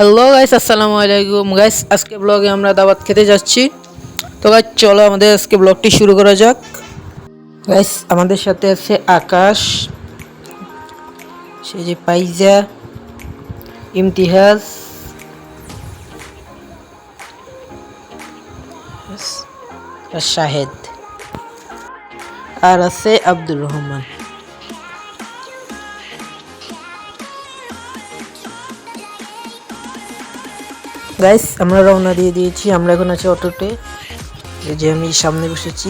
Hello guys আসসালামু আলাইকুম guys আজকে ব্লগে আমরা দাওয়াত খেতে যাচ্ছি। তো গাইস চলো আমাদের আজকে ব্লগটি শুরু করা যাক। গাইস আমাদের সাথে আছে আকাশ, সে যে পাইজা ইমতিহাজ আর শাহেদ। আর আছে আব্দুর রহমান। গাইস আমরা রওনা দিয়ে দিয়েছি। আমরা এখন আছি অটোতে। যে আমি সামনে বসেছি।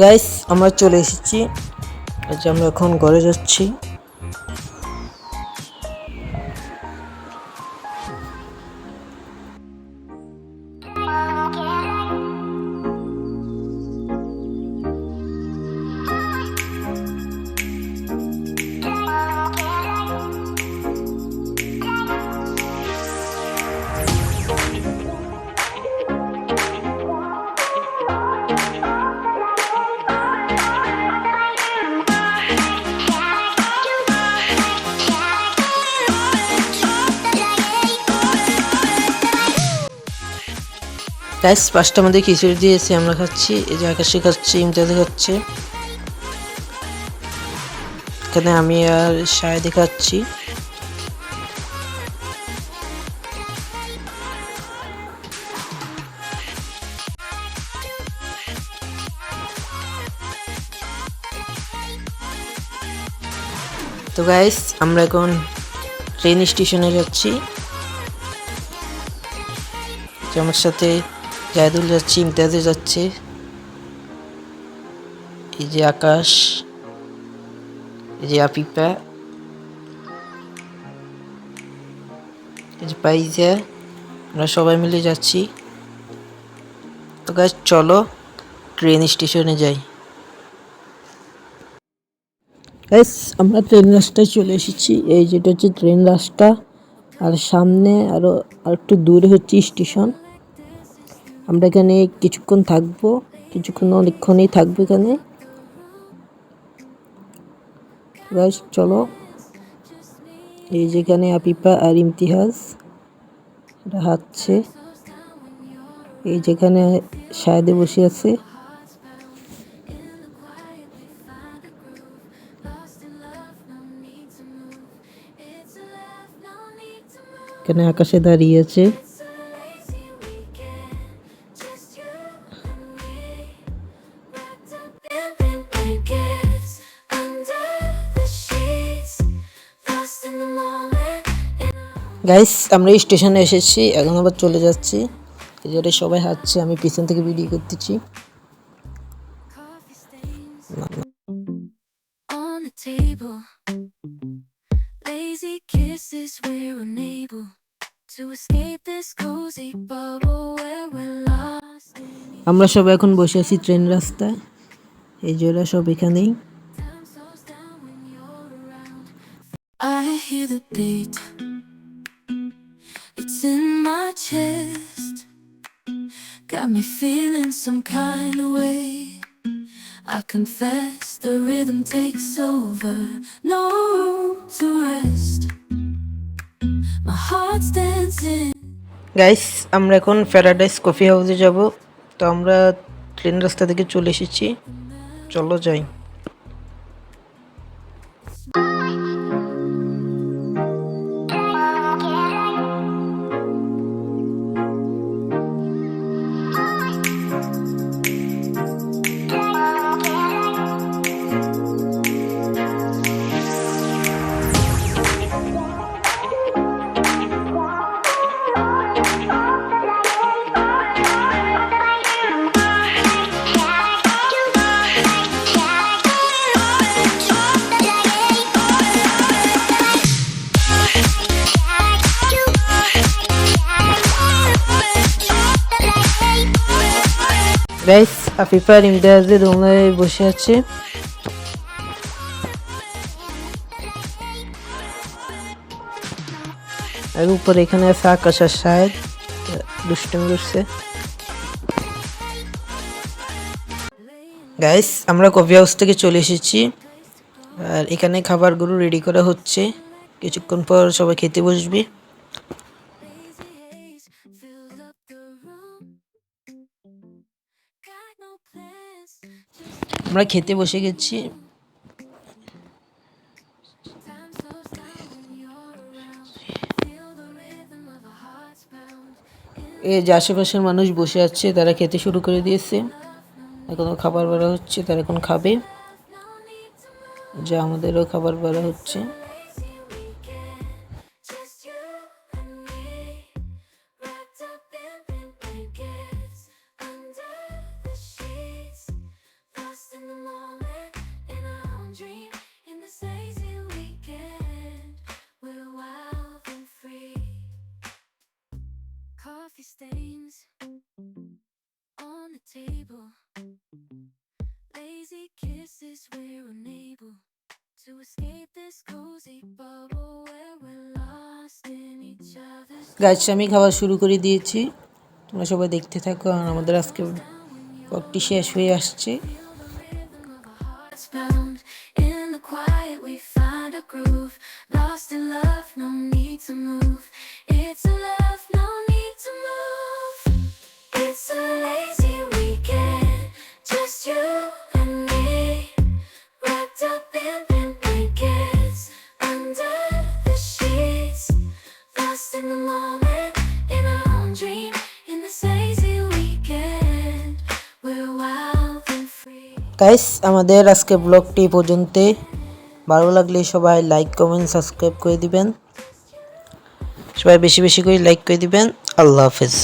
গাইস আমরা চলে এসেছি। যে আমরা এখন ঘরে যাচ্ছি। গাইস পাঁচটা মধ্যে খিচুড়ি দিয়েছে, আমরা খাচ্ছি। এই যে আকাশে খাচ্ছে ইমতিয়াজে খাচ্ছে। এখানে আমি আর শাহেদি খাচ্ছি। তো গাইস আমরা এখন ট্রেন স্টেশনে যাচ্ছি। আমার সাথে জায়দুল যাচ্ছে ইমতিয়াজে যাচ্ছে। এই যে আকাশ, এই যে আপিপা, এই যে পাইজা, আমরা সবাই মিলে যাচ্ছি। তো গাছ চলো ট্রেন স্টেশনে যাই। গাইস আমরা ট্রেন রাস্তায় চলে এসেছি। এই যেটা হচ্ছে ট্রেন রাস্তা, আর সামনে আরও আর একটু দূরে হচ্ছে স্টেশন আমরা এখানে কিছুক্ষণ থাকব, কিছুক্ষণ অনেকক্ষণই থাকব এখানে। চলো। এই যেখানে আপিপা আর ইমতিহাজ এটা হাঁটছে। এই যেখানে সায়দে বসে আছে। এখানে আকাশে দাঁড়িয়ে আছে। গাইস আমরা এই স্টেশনে এসেছি এখন আবার চলে যাচ্ছি। এজোরে সবাই হাঁটছে আমি পিছন থেকে ভিডিও করতেছি। Lazy kisses, we're unable to escape this আমরা সব এখন বসে আছি ট্রেন রাস্তায়। এই জোড়া সব এখানেই। I hear it's in my chest. Got me feeling some kind of way. I confess the rhythm takes over, no room to rest. My heart's dancing. Guys আমরা এখন প্যারাডাইস কফি হাউসে যাব তো আমরা ট্রেন রাস্তা থেকে চলে এসেছি চলো যাই গাইস আফিফার ইমতিয়াজের রুমে বসে আছে আর উপরে এখানে আছে আকাশ আর শাহেদ দুষ্টমি করছে। গাইস আমরা কফি হাউস থেকে চলে এসেছি। আর এখানে খাবারগুলো রেডি করা হচ্ছে। কিছুক্ষণ পর সবাই খেতে বসবে। আমরা খেতে বসে গেছি. এই যে আশেপাশের মানুষ বসে আছে, তারা খেতে শুরু করে দিয়েছে। এখনও খাবার বেড়া হচ্ছে, তারা এখন খাবে। যা আমাদেরও খাবার বেড়া হচ্ছে। Kisses, we're unable to escape this cozy bubble where we're lost in each other's গাছ আমি খাওয়া শুরু করে দিয়েছি তোমরা সবাই দেখতে থাকো আর আমাদের আজকে পকটি শেষ হয়ে আসছে rhythm of our hearts bound. In guys আমাদের আজকে ব্লগটি পর্যন্ত। ভালো লাগলে সবাই লাইক কমেন্ট সাবস্ক্রাইব করে দিবেন। সবাই বেশি বেশি করে লাইক করে দিবেন। আল্লাহ হাফেজ।